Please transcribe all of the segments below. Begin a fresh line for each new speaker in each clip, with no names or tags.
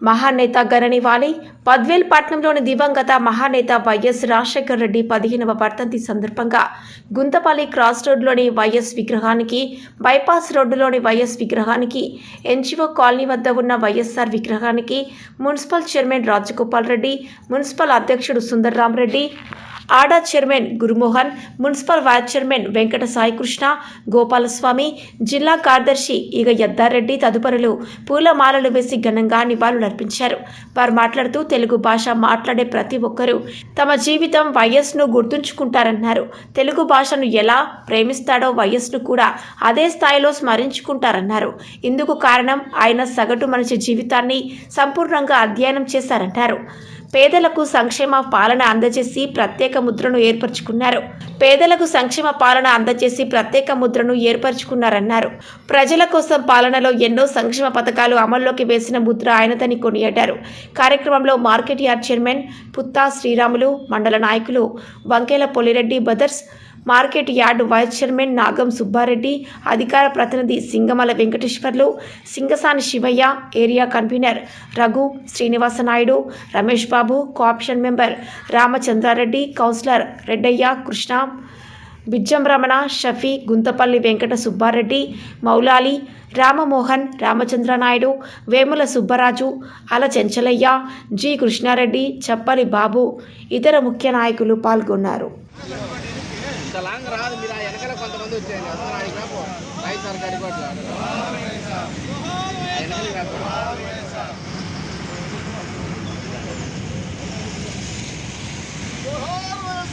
మహానేత గణనివాణి పద్వేల్ పట్నంలోని దివంగత మహానేత వైఎస్ రాజశేఖర రెడ్డి పదిహేనవ వర్ధంతి సందర్భంగా గుంతపల్లి క్రాస్ రోడ్లోని వైఎస్ విగ్రహానికి బైపాస్ రోడ్డులోని వైఎస్ విగ్రహానికి ఎన్జిఓ కాలనీ వద్ద ఉన్న వైఎస్ఆర్ విగ్రహానికి municipal chairman Rajagopal Reddy municipal అధ్యక్షుడు సుందర్రామరెడ్డి ఆడా chairman Gurumohan municipal vice chairman Venkata Saikrishna Gopalaswamy జిల్లా కార్యదర్శి ఇగ యద్దారెడ్డి తదుపరులు పూలమాలలు వేసి ఘనంగా నివాళులర్పించారు వారు మాట్లాడుతూ తెలుగు భాష మాట్లాడే ప్రతి ఒక్కరూ తమ జీవితం వైఎస్ను గుర్తుంచుకుంటారన్నారు. తెలుగు భాషను ఎలా ప్రేమిస్తాడో వైఎస్ను కూడా అదే స్థాయిలో స్మరించుకుంటారన్నారు. ఇందుకు కారణం ఆయన సగటు మనిషి జీవితాన్ని సంపూర్ణంగా అధ్యయనం చేశారన్నారు పేదలకు సంక్షేమ పాలన అందజేసి ప్రత్యేక ముద్రను ఏర్పరచుకున్నారు. పేదలకు సంక్షేమ పాలన అందజేసి ప్రత్యేక ముద్రను ఏర్పరచుకున్నారన్నారు. ప్రజల కోసం పాలనలో ఎన్నో సంక్షేమ పథకాలు అమల్లోకి వేసిన ముద్ర ఆయనదని కొనియాడారు. కార్యక్రమంలో market yard chairman Putta Sriramulu మండల నాయకులు Vankela Polireddy brothers market yard vice chairman Nagam Subbareddy అధికార ప్రతినిధి Singamala Venkateswarlu Singasani Sivaiah area convener Raghu Srinivasa Naidu Ramesh Babu co-option member Ramachandrareddy councillor Reddaiah Krishna Bijjam Ramana Shafi Guntapalli Venkata Subbareddy Moulali Ramamohan Ramachandra Naidu Vemula Subbaraju అల Chenchalaiah G Krishna Reddy చప్పలి బాబు ఇతర ముఖ్య నాయకులు పాల్గొన్నారు.
Long రాదు మీరు ఆ వెనకాల కొంతమంది వచ్చేయండి వస్తున్నాడు కాపు రైతు సార్ గడిపట్ల వెనకాల కాపు రమ్మని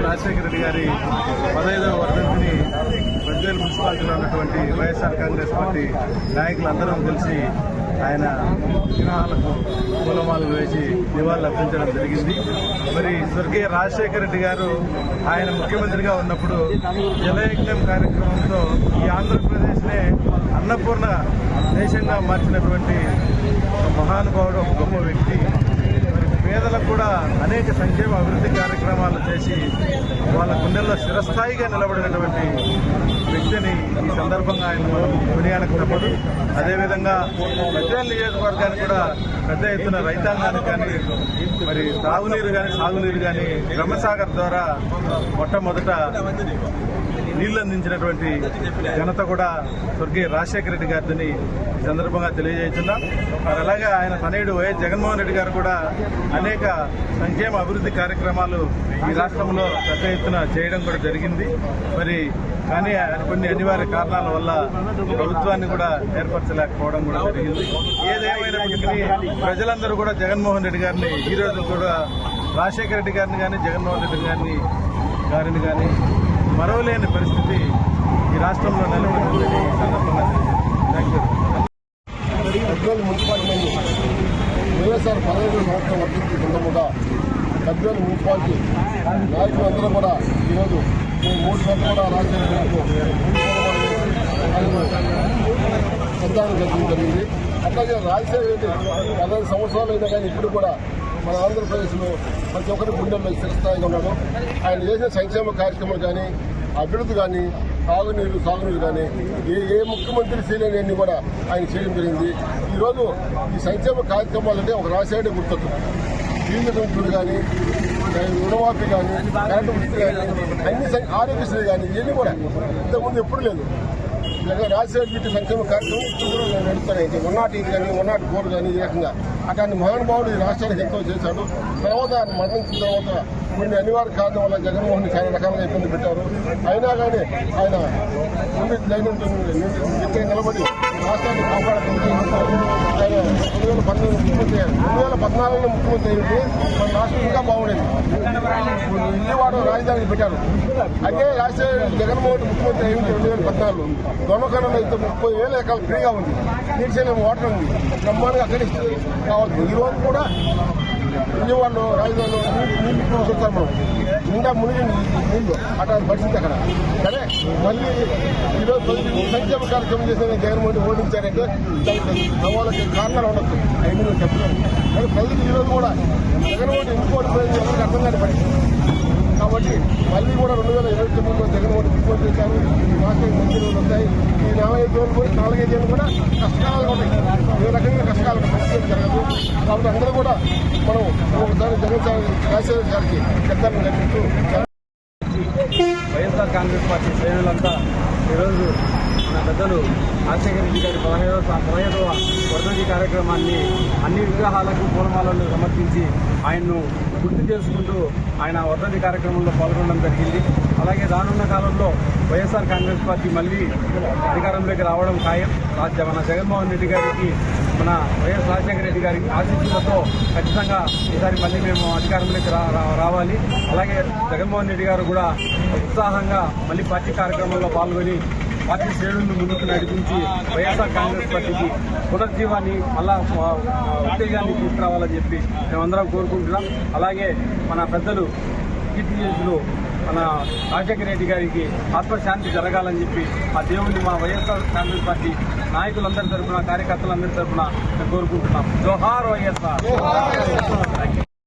రాజశేఖర రెడ్డి గారి పదహైదవ వర్ధంతిని బద్వేలు మున్సిపాలిటీలో ఉన్నటువంటి వైఎస్ఆర్ కాంగ్రెస్ పార్టీ నాయకులందరం కలిసి ఆయన విగ్రహాలకు పూలమాలలు వేసి నివాళులు అర్పించడం జరిగింది. మరి స్వర్గీయ రాజశేఖర రెడ్డి గారు ఆయన ముఖ్యమంత్రిగా ఉన్నప్పుడు జలయజ్ఞం కార్యక్రమంతో ఈ ఆంధ్రప్రదేశ్నే అన్నపూర్ణ దేశంగా మార్చినటువంటి మహానుభావుడు ఒక గొప్ప వ్యక్తి. కూడా అనేక సంక్షేమ అభివృద్ధి కార్యక్రమాలు చేసి వాళ్ళ గుండెల్లో శిరస్థాయిగా నిలబడినటువంటి వ్యక్తిని ఈ సందర్భంగా ఆయన మనం కొనియాడక తప్పదు అదేవిధంగా బద్వేల్ నియోజకవర్గానికి కూడా పెద్ద ఎత్తున రైతాంగానికి కానీ మరి తాగునీరు కానీ సాగునీరు కానీ బ్రహ్మసాగర్ ద్వారా మొట్టమొదట నీళ్ళు అందించినటువంటి ఘనత కూడా స్వర్గీయ రాజశేఖర రెడ్డి గారిని సందర్భంగా తెలియజేస్తున్నాం. మరి అలాగే ఆయన తనయుడు వైఎస్ జగన్మోహన్ రెడ్డి గారు కూడా అనేక సంక్షేమ అభివృద్ధి కార్యక్రమాలు ఈ రాష్ట్రంలో పెద్ద ఎత్తున చేయడం కూడా జరిగింది. మరి కానీ కొన్ని అనివార్య కారణాల వల్ల ప్రభుత్వాన్ని కూడా ఏర్పరచలేకపోవడం కూడా జరిగింది. ఏదేమైనప్పటికీ ప్రజలందరూ కూడా జగన్మోహన్ రెడ్డి గారిని ఈరోజు కూడా రాజశేఖర రెడ్డి గారిని కానీ జగన్మోహన్ రెడ్డి గారిని గారిని కానీ మరవలేని పరిస్థితి ఈ రాష్ట్రంలో నెలకొందని ఈ సందర్భంగా థ్యాంక్ యూ
గద్వేలు మున్సిపాలిటీని వైఎస్ఆర్ పదహైదు సంవత్సరం వర్తించి సందర్భంగా గద్వేలు మున్సిపాలిటీ నాయకులందరూ కూడా ఈరోజు మేము మూడు సార్లు కూడా రాజకీయ సంతానం చేయడం జరిగింది అట్లాగే రాజశేఖర రెడ్డి పదహైదు సంవత్సరాలు అయినా కానీ ఇప్పుడు కూడా మన ఆంధ్రప్రదేశ్లో ప్రతి ఒక్కరి గుండెల్లో స్థిరస్థాయిగా ఉన్నాడు ఆయన చేసిన సంక్షేమ కార్యక్రమాలు కానీ అభివృద్ధి కానీ తాగునీరు సాగునీరు కానీ ఏ ఏ ముఖ్యమంత్రి చేయలేని కూడా ఆయన చేయడం జరిగింది. ఈరోజు ఈ సంక్షేమ కార్యక్రమాలు అంటే ఒక రాజశేఖర గుర్తొచ్చు ఫీజు కానీ రుణమాఫీ కానీ కరెంటు వృత్తి కానీ అన్ని ఆరోగ్యశ్రీ కానీ ఇవన్నీ కూడా ఇంతకుముందు ఎప్పుడు లేదు. ఇలాగ రాజశేఖర రెడ్డి సంక్షేమ కార్యక్రమం ఇప్పుడు కూడా నడుస్తున్నాయి వన్ నాట్ ఎయిట్ కానీ వన్ నాట్ ఫోర్ కానీ ఈ రకంగా అటువంటి మహానుభావుడు ఈ రాష్ట్రానికి ఎంతో చేశాడు. తర్వాత ఆయన మరణించిన తర్వాత కొన్ని అనివార్య కారణం వల్ల జగన్మోహన్ చాలా రకాలుగా ఇబ్బంది పెట్టారు. అయినా కానీ ఆయన ముందు లైన్ గట్టిగా నిలబడి రాష్ట్రాన్ని కాపాడుకుంటున్నారు ఆయన రెండు వేల పద్నాలుగు ముఖ్యమంత్రి రెండు వేల పద్నాలుగులో ముఖ్యమంత్రి అయింది మన రాష్ట్రం ఇంకా బాగుండేది. విజయవాడ రాజధాని పెట్టారు. అదే రాష్ట్ర జగన్మోహన్ ముఖ్యమంత్రి అయింది రెండు వేల పద్నాలుగు దొంగకరణలో అయితే ముప్పై వేల ఎకరాలు ఫ్రీగా ఉంది. నీటిశైలం వాటర్ ఉంది. బ్రహ్మాండంగా అక్కడి కావచ్చు ఈ రోజు కూడా విజయవాడలో రాజధానిలో నీళ్ళు నీళ్ళు చూస్తాం మనం ఇంకా మునిగి నీళ్ళు అక్కడ పడింది అక్కడ. సరే మళ్ళీ ఈరోజు సంక్షేమ కార్యక్రమం చేసిన జగన్మోహన్ ఓడించారంటే దానికి సవాళ్ళకి కారణాలు ఉండొచ్చు. అవి నేను చెప్పలేను కానీ ప్రజలకు ఈరోజు కూడా జగన్మోహన్ ఎందుకు ఓడిపోయింది ఎవరికి అర్థం కాని పరిస్థితి కాబట్టి మళ్ళీ కూడా రెండు వేల ఇరవై తొమ్మిదిలో జగన్మోహన్ రిపోర్ట్ చేశారు. ఈ రాష్ట్రానికి మంచి రోజులు వస్తాయి. ఈ నాలుగైదు రోజులు కూడా నాలుగైదు ఏళ్ళు కూడా కష్టాలు ఉన్నాయి ఏ రకంగా కష్టాలు జరగదు. కాబట్టి అందరూ కూడా మనం ఒకసారి జగన్ రాజశేఖర గారికి చెప్తాను కనిపిస్తూ
వైఎస్ఆర్ కాంగ్రెస్ పార్టీ శ్రేణులంతా ఈరోజు మన పెద్దలు రాజశేఖర రెడ్డి గారి పదహైదవ పదహైదవ వర్ధంతి కార్యక్రమాన్ని అన్ని విగ్రహాలకు పూలమాలను సమర్పించి ఆయన్ను గుర్తు చేసుకుంటూ ఆయన వర్ధంతి కార్యక్రమంలో పాల్గొనడం జరిగింది. అలాగే రానున్న కాలంలో వైఎస్ఆర్ కాంగ్రెస్ పార్టీ మళ్ళీ అధికారంలోకి రావడం ఖాయం. రాజ్య మన జగన్మోహన్ రెడ్డి గారికి మన వైఎస్ రాజశేఖర రెడ్డి గారి ఆశీస్సులతో ఖచ్చితంగా ఈసారి మళ్ళీ మేము అధికారంలోకి రా రావాలి. అలాగే జగన్మోహన్ రెడ్డి గారు కూడా ఉత్సాహంగా మళ్ళీ పార్టీ కార్యక్రమంలో పాల్గొని పార్టీ శ్రేణులను ముందుకు నడిపించి వైఎస్ఆర్ కాంగ్రెస్ పార్టీకి పునర్జీవాన్ని మళ్ళా ఉత్తేజాన్ని తీసుకురావాలని చెప్పి మేమందరం కోరుకుంటున్నాం. అలాగే మన పెద్దలు కీర్తిచేసులు మన రాజశేఖర రెడ్డి గారికి ఆత్మశాంతి జరగాలని చెప్పి ఆ దేవుణ్ణి మా వైఎస్ఆర్ కాంగ్రెస్ పార్టీ నాయకులందరి తరఫున కార్యకర్తలందరి తరఫున మేము కోరుకుంటున్నాం. జోహార్ వైఎస్ఆర్.